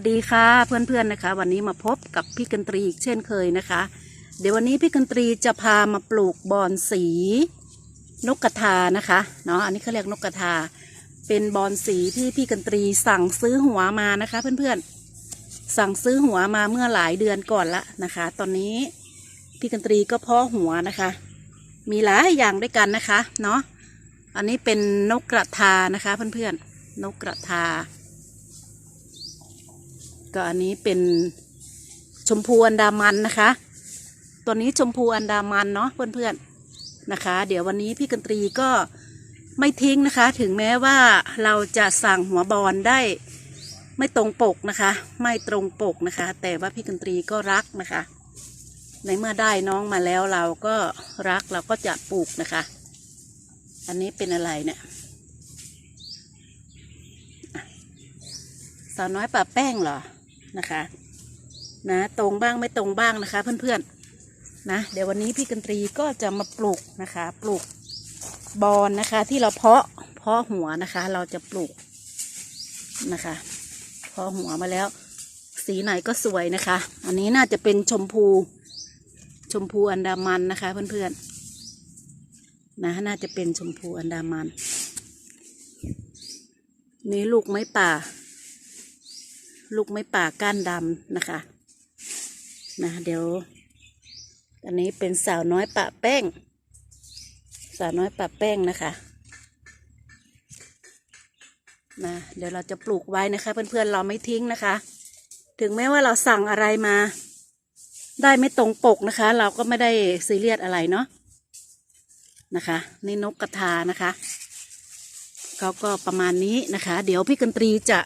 วัสดีค่ะเพื่อนๆนะคะ วันนี้มาพบกับพี่กันตรีอีกเช่นเคยนะคะ เดี๋ยววันนี้พี่กันตรีจะพามาปลูกบอนสีนกกระทานะคะเนาะอันนี้เขาเรียกนกกระทา เป็นบอนสีที่พี่กันตรีสั่งซื้อหัวมานะคะ เพื่อนๆสั่งซื้อหัวมาเมื่อหลายเดือนก่อนละนะคะ ตอนนี้พี่กันตรีก็เพาะหัวนะคะ มีหลายอย่างด้วยกันนะคะเนาะอันนี้เป็นนกกระทานะคะ เพื่อนๆนกกระทา ก็อันนี้เป็นชมพูอันดามันนะคะ ตัวนี้ชมพูอันดามันเนาะเพื่อนๆนะคะ เดี๋ยววันนี้พี่กันตรีก็ไม่ทิ้งนะคะ ถึงแม้ว่าเราจะสั่งหัวบอลได้ไม่ตรงปกนะคะ ไม่ตรงปกนะคะ แต่ว่าพี่กันตรีก็รักนะคะ ในเมื่อได้น้องมาแล้วเราก็รักเราก็จะปลูกนะคะ อันนี้เป็นอะไรเนี่ยสาวน้อยป่าแป้งเหรอ นะคะนะตรงบ้างไม่ตรงบ้างนะคะเพื่อนๆนะเดี๋ยววันนี้พี่กันตรีก็จะมาปลูกนะคะปลูกบอนนะคะ ที่เราเพาะเพาะหัวนะคะ เราจะปลูกนะคะเพาะหัวมาแล้ว สีไหนก็สวยนะคะ อันนี้น่าจะเป็นชมพูชมพูอันดามันนะคะเพื่อนๆนะน่าจะเป็นชมพูอันดามันนี่ลูกไม้ป่า ลูกไม้ป่าก้านดำนะคะนะเดี๋ยว อันนี้เป็นสาวน้อยปะแป้ง สาวน้อยปะแป้งนะคะนะเดี๋ยวเราจะปลูกไว้นะคะเพื่อนๆเราไม่ทิ้งนะคะ ถึงแม้ว่าเราสั่งอะไรมา ได้ไม่ตรงปกนะคะ เราก็ไม่ได้ซีเรียสอะไรเนาะนะคะนี่นกกระทานะคะเขาก็ประมาณนี้นะคะ เดี๋ยวพี่กันตรีจะ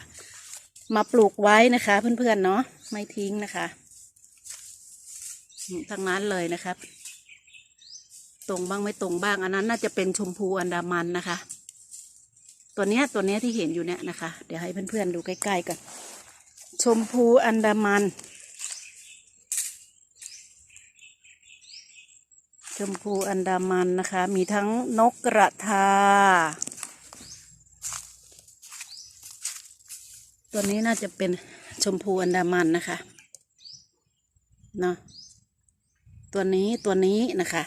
มาปลูกไว้นะคะ เพื่อนๆเนาะไม่ทิ้งนะคะทั้งนั้นเลยนะครับ ตรงบ้างไม่ตรงบ้าง อันนั้นน่าจะเป็นชมพูอันดามันนะคะ ตัวเนี้ยตัวเนี้ยที่เห็นอยู่เนี่ยนะคะ เดี๋ยวให้เพื่อนๆดูใกล้ๆกันชมพูอันดามัน ชมพูอันดามันนะคะ มีทั้งนกกระทา ตัวนี้น่าจะเป็นชมพูอันดามันนะคะเนาะตัวนี้ตัวนี้นะคะ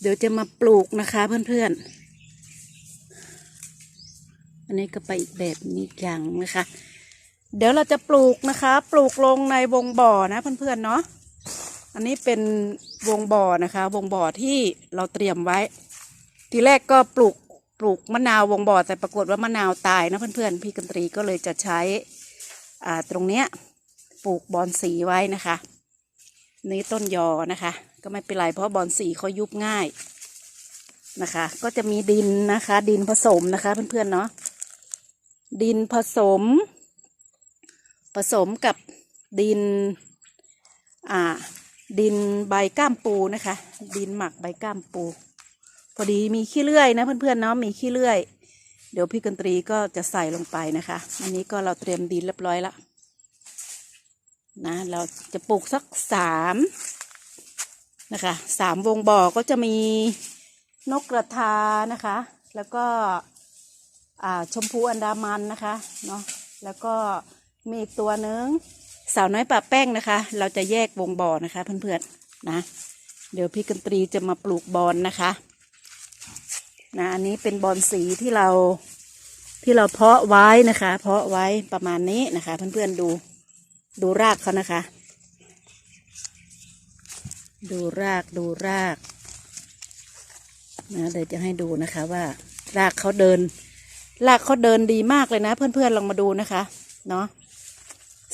เดี๋ยวจะมาปลูกนะคะเพื่อนๆ อันนี้ก็ไปอีกแบบนี้อีกอย่างนะคะ เดี๋ยวเราจะปลูกนะคะ ปลูกลงในวงบ่อนะเพื่อนๆเนาะอันนี้เป็นวงบ่อนะคะ วงบ่อที่เราเตรียมไว้ ทีแรกก็ปลูก ปลูกมะนาววงบ่อแต่ปรากฏว่ามะนาวตายนะเพื่อนๆพี่กันตรีก็เลยจะใช้ตรงเนี้ยปลูกบอนสีไว้นะคะนี่ต้นยอนะคะ ก็ไม่เป็นไรเพราะบอนสีเขายุบง่ายนะคะ ก็จะมีดินนะคะ ดินผสมนะคะเพื่อนๆเนาะดินผสม ผสมกับดินอ่าดินใบก้ามปูนะคะ ดินหมักใบก้ามปู พอดีมีขี้เลื่อยนะเพื่อนๆเนาะมีขี้เลื่อย เดี๋ยวพี่กันตรีก็จะใส่ลงไปนะคะ อันนี้ก็เราเตรียมดินเรียบร้อยแล้วนะ เราจะปลูกสักสามนะคะสามวงบ่อก็จะมีนกกระทานะคะ แล้วก็อ่าชมพูอันดามันนะคะเนาะแล้วก็มีอีกตัวหนึ่งสาวน้อยปะแป้งนะคะ เราจะแยกวงบ่อนะคะเพื่อนๆนะ เดี๋ยวพี่กันตรีจะมาปลูกบอนนะคะ นะอันนี้เป็นบอนสีที่เราที่เราเพาะไว้นะคะ เพาะไว้ประมาณนี้นะคะ เพื่อนๆดูดูรากเขานะคะ ดูรากดูรากนะเดี๋ยวจะให้ดูนะคะว่า รากเขาเดิน รากเขาเดินดีมากเลยนะ เพื่อนๆลองมาดูนะคะเนาะ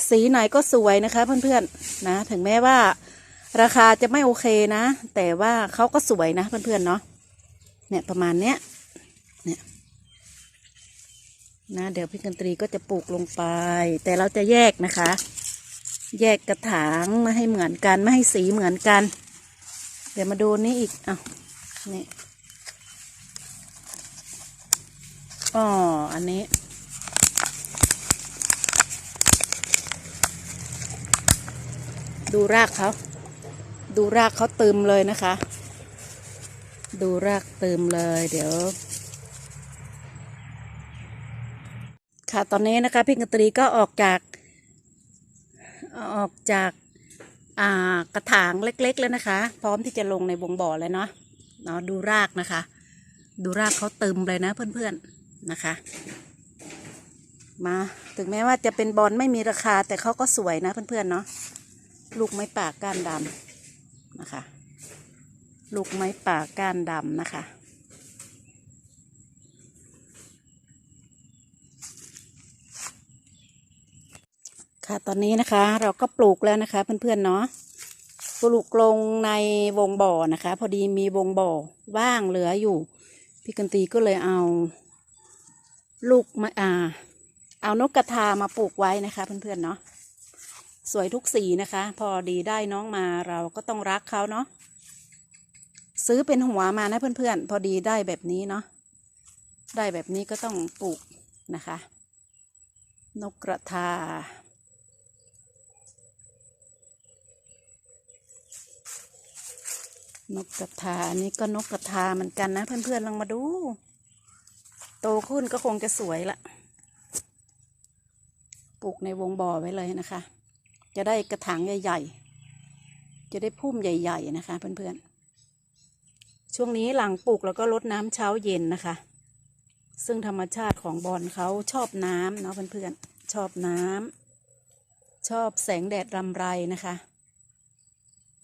สีไหนก็สวยนะคะ เพื่อนๆนะ ถึงแม้ว่า ราคาจะไม่โอเคนะ แต่ว่าเขาก็สวยนะเพื่อนๆเนาะ เนี่ยประมาณเนี้ยเนี่ยนะเดี๋ยวพี่กันตรีก็จะปลูกลงไป แต่เราจะแยกนะคะ แยกกระถางไม่ให้เหมือนกันไม่ให้สีเหมือนกัน เดี๋ยวมาดูนี่อีกอะนี่อ๋ออันนี้ดูรากเขา ดูรากเขาเตึมเลยนะคะ ดูรากเติมเลย เดี๋ยว ค่ะตอนนี้นะคะพี่กตรีก็ออกจาก ออกจากอ่ากระถางเล็ก ๆ แล้วนะคะ พร้อมที่จะลงในวงบ่อเลยเนาะเนาะดูรากนะคะ ดูรากเขาเติมเลยนะเพื่อนๆนะคะ มาถึงแม้ว่าจะเป็นบอลไม่มีราคาแต่เขาก็สวยนะเพื่อนๆเนาะลูกไม้ป่าก้านดำนะคะ ลูกไม้ป่าก้านดำนะคะ ค่ะตอนนี้นะคะเราก็ปลูกแล้วนะคะ เพื่อนๆเนาะปลูกลงในวงบ่อนะคะ พอดีมีวงบ่อว่างเหลืออยู่ พี่กันตีก็เลยเอา ลูกมาอ่า เอานกกระทามาปลูกไว้นะคะเพื่อนๆเนาะสวยทุกสีนะคะ พอดีได้น้องมาเราก็ต้องรักเขาเนาะ ซื้อเป็นหัวมานะเพื่อนๆ พอดีได้แบบนี้เนาะได้แบบนี้ก็ต้องปลูกนะคะ นกกระทา นกกระทาอันนี้ก็นกกระทาเหมือนกันนะเพื่อนๆลองมาดู โตขึ้นก็คงจะสวยละปลูกในวงบ่อไว้เลยนะคะ จะได้กระถางใหญ่ๆ จะได้พุ่มใหญ่ ๆ นะคะเพื่อนๆ ช่วงนี้หลังปลูกแล้วก็ลดน้ำเช้าเย็นนะคะ ซึ่งธรรมชาติของบอลเขาชอบน้ำเนาะเพื่อนๆชอบน้ำชอบแสงแดดรำไรนะคะ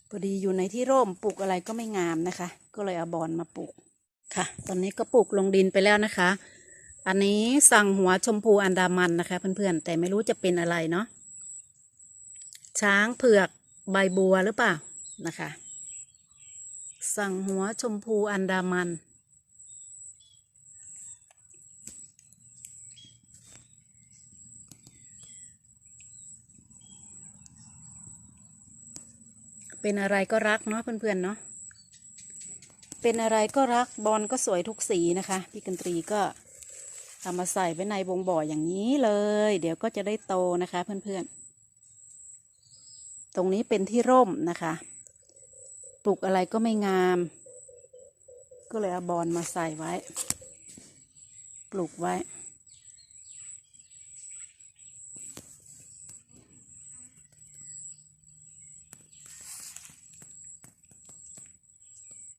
พอดีอยู่ในที่ร่มปลูกอะไรก็ไม่งามนะคะ ก็เลยเอาบอนมาปลูกค่ะ ตอนนี้ก็ปลูกลงดินไปแล้วนะคะ อันนี้สั่งหัวชมพูอันดามันนะคะ เพื่อนๆ แต่ไม่รู้จะเป็นอะไรเนาะช้างเผือกใบบัวหรือเปล่านะคะ สั่งหัวชมพูอันดามัน เป็นอะไรก็รักเนาะเพื่อนๆเนาะเป็นอะไรก็รักบอลก็สวยทุกสีนะคะ พี่กันตรีก็เอามาใส่ไว้ในวงบ่ออย่างนี้เลย เดี๋ยวก็จะได้โตนะคะเพื่อนๆ ตรงนี้เป็นที่ร่มนะคะ ปลูกอะไรก็ไม่งาม ก็เลยเอาบอลมาใส่ไว้ ปลูกไว้